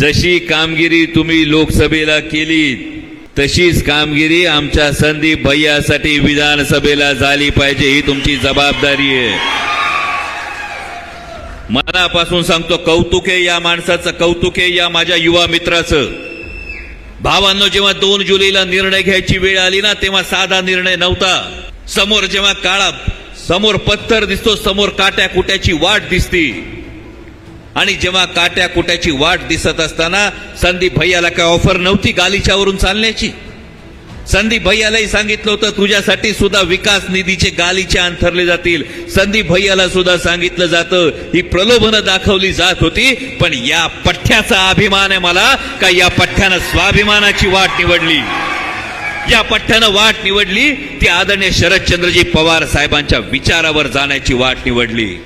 जशी कामगिरी तुम्ही लोकसभेला केली तशीच कामगिरी आमच्या संदीप भैयासाठी विधानसभेला झाली पाहिजे ही तुमची जबाबदारी आहे. मनापासून सांगतो कौतुक आहे या माणसाचं कौतुक आहे या माझ्या युवा मित्राचं. भावांनो जेव्हा दोन जुलैला निर्णय घ्यायची वेळ आली ना तेव्हा साधा निर्णय नव्हता. समोर जेव्हा काळा समोर पत्थर दिसतो समोर काट्या कुट्याची वाट दिसती. आणि जेव्हा काट्या कुट्याची वाट दिसत असताना संदीप भैयाला काय ऑफर नव्हती गालिच्यावरून चालण्याची? संदीप भैयालाही सांगितलं होतं तुझ्यासाठी सुद्धा विकास निधीचे गालीचे अंथरले जातील. संदीप भैयाला सुद्धा सांगितलं जातं ही प्रलोभनं दाखवली जात होती पण या पठ्ठ्याचा अभिमान आहे मला का या पठ्ठ्यानं स्वाभिमानाची वाट निवडली? या पठ्ठ्यानं वाट निवडली ती आदरणीय शरदचंद्रजी पवार साहेबांच्या विचारावर जाण्याची वाट निवडली.